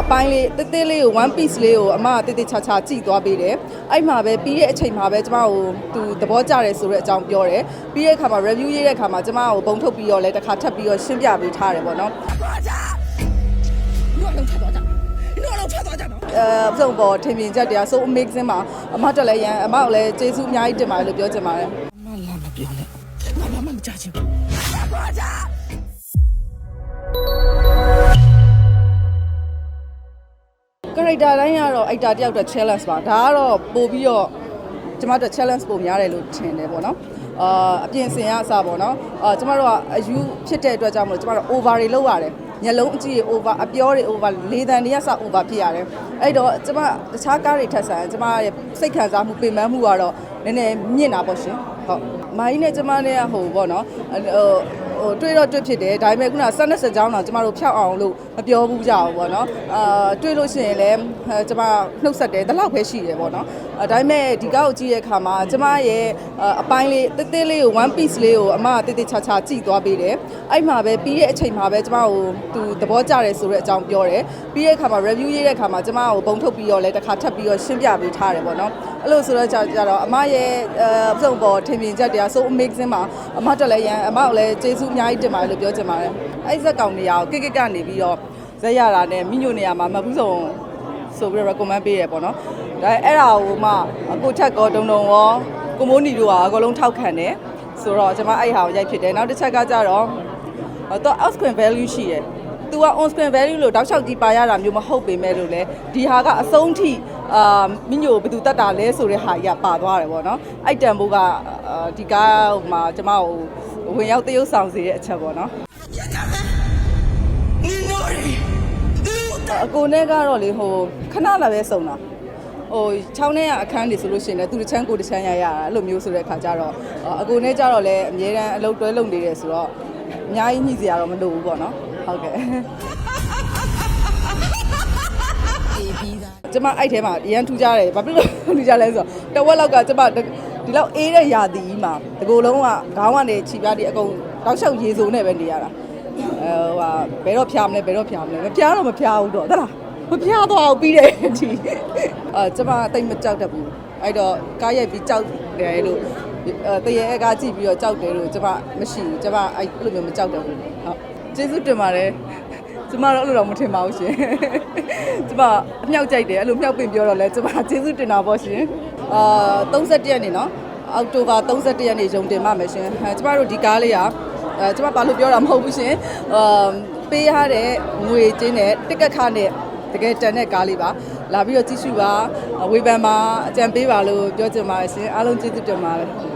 အပိုင်းလေးတေးသေးလေးကို one piece လေးကိုအမကတေးသေးချာချာကြည့်သွားပေးတယ်အဲ့မှာပဲပြီးတဲ့အချိန်မှာပဲကျမကိုသူသဘောကျတယ်ဆိုတဲ့အကြောင်းပြောတယ်ပြီးတဲ့အခါမှာ review ရေးတဲ့အခါမှာကျမကိုပုံထုတ်ပြီးတော့လည်းတစ်ခါထပ်ပြီးတော့ရှင်းပြပေးထားတယ်ပေါ့နော်အဲပုံပေါ်ထင်မြင်ချက်တရားဆို amazing မှာအမတက်လည်းရန်အမကလည်းကျေးဇူးအများကြီးတင်ပါတယ်လို့ပြောချင်ပါတယ်အမလာမပြောနဲ့ဘာမှမကြားချင်ဘူး character တိုင်းကတော့ actor တယောက်အတွက် challenge ပါဒါကတော့ပို့ပြီးတော့ကျမတို့ challenge ပုံများတယ်လို့ထင်တယ်ပေါ့နော်အာအပြင်စင်ရအစားပေါ့နော်အာကျမတို့ကအယူဖြစ်တဲ့အတွက်ကြောင့်မလို့ကျမတို့ over တွေလုပ်ရတယ်ညလုံးအကြည့် over အပြောတွေ over လေတံတွေကစ over ဖြစ်ရတယ်အဲ့တော့ကျမတခြားကားတွေထက်ဆန်ကျမရဲ့စိတ်ခံစားမှုပင်ပန်းမှုကတော့နည်းနည်းမြင့်တာပေါ့ရှင်ဟုတ်မိုင်းနဲ့ကျမနဲ့ကဟိုပေါ့နော်ဟို ဟိုတွေ့တော့တွေ့ဖြစ်တယ်ဒါပေမဲ့ခုနဆက်နှစ်စကြောင်းတော့ကျမတို့ဖျောက်အောင်လို့မပြောဘူးကြဘူးပေါ့နော်အာတွေ့လို့ရှိရင်လည်းအဲကျမနှုတ်ဆက်တယ်ဒီလောက်ပဲရှိတယ်ပေါ့နော်အဲဒါပေမဲ့ဒီကောက်ကိုကြည့်တဲ့အခါမှာကျမရဲ့အာအပိုင်းလေးတေးသေးလေးကို one piece လေးကိုအမကတေးသေးချာချာကြည့်သွားပေးတယ်အဲ့မှာပဲပြီးတဲ့အချိန်မှာပဲကျမကိုသူသဘောကျတယ်ဆိုတဲ့အကြောင်းပြောတယ်ပြီးတဲ့အခါမှာ review ရေးတဲ့အခါမှာကျမကိုပုံထုတ်ပြီးတော့လဲတစ်ခါထပ်ပြီးတော့ရှင်းပြပေးထားတယ်ပေါ့နော်အဲ့လိုဆိုတော့ကြကြတော့အမရဲ့အဲပုံပေါ်ထင်မြင်ချက်တရား so amazing မှာအမတက်လည်းရန်အမကိုလည်းကျေးဇူးအများကြီးတင်ပါတယ်လို့ပြောချင်ပါတယ်အဲ့ဇက်ကောင်နေရာကိုကိကိကနေပြီးတော့ဇက်ရတာနဲ့မိညိုနေရာမှာမဘူးဆုံးဆိုပြီးတော့ recommend ပေးရပေါ့နော်ဒါအဲ့ဒါကိုမှကိုထက်ကောဒုံဒုံရော ကိုမိုးနီတို့ကအကုန်လုံးထောက်ခံတယ်ဆိုတော့ကျွန်မအဲ့ဟာကိုရိုက်ဖြစ်တယ်နောက်တစ်ချက်ကကြတော့သူ off screen value ရှိတယ်သူက on screen value လို့တောက်လျှောက်ကြီးပါရတာမျိုးမဟုတ်ပေမဲ့လို့လေဒီဟာကအဆုံးထိအာမင်းညိုဘယ်သူတတ်တာလဲဆိုတဲ့ဟာကြီးကပါသွားတယ်ပေါ့နော်အဲ့တန်ဖိုးကဒီကားဟိုမှာကျမကိုဝင်ရောက်တရုတ်ဆောင်စေတဲ့အချက်ပေါ့နော်အကိုနဲ့ကတော့လေဟိုခဏလာပဲစုံတာ ဟိုချောင်းထဲကအခန်းတွေဆိုလို့ရှိရင်လည်းသူတစ်ချမ်းကိုတစ်ချမ်းရရတာအဲ့လိုမျိုးဆိုတဲ့အခါကျတော့အကိုနဲ့ကြတော့လည်းအများရန်အလုပ်တွဲလုပ်နေတယ်ဆိုတော့အများကြီးညှိစရာတော့မလိုဘူးပေါ့နော်ဟုတ်ကဲ့ကျမအဲ့ထဲမှာအရန်ထူကြတယ်ဘာဖြစ်လို့ထူကြလဲဆိုတော့တဝက်လောက်ကကျမဒီလောက်အေးတဲ့ရာသီကြီးမှာတကူလုံးကခေါင်းကနေခြိပြားဒီအကုန်တောက်လျှောက်ရေစုံနဲ့ပဲနေရတာအဲဟိုဟာဘယ်တော့ဖျားမလဲဘယ်တော့ဖျားမလဲမဖျားတော့မဖျားဘူးတော့ဟုတ်လား မဖျားတော့ပြီးတယ်ဒီအဲကျမတိတ်မကြောက်တတ်ဘူးအဲ့တော့ကားရိုက်ပြီးကြောက်တယ်လို့အဲတရေအကားကြည့်ပြီးတော့ကြောက်တယ်လို့ကျမမရှိဘူးကျမအဲ့လိုမျိုးမကြောက်တတ်ဘူးဟုတ်ကျေးဇူးတင်ပါတယ်ကျမတော့အဲ့လိုတော့မထင်ပါဘူးရှင်ကျမအမြောက်ကြိုက်တယ်အဲ့လိုမြောက်ပင်ပြောတော့လဲကျမကျေးဇူးတင်တာပေါ့ရှင်အာ31ရက်နေ့နော်အောက်တိုဘာ31ရက်နေ့ရုံတင်ပါမယ်ရှင်အဲကျမတို့ဒီကားလေးကအဲကျမဘာလို့ပြောတာမဟုတ်ဘူးရှင်အာပေးရတဲ့ငွေချင်းနဲ့တစ်ကက်ခနဲ့ တကယ်တန်တဲ့ကားလေးပါလာပြီးတော့ကြည့်ရှုပါဝေဖန်ပါအကြံပေးပါလို့ပြောချင်ပါတယ်ရှင်အားလုံးကျေးဇူးတင်ပါတယ်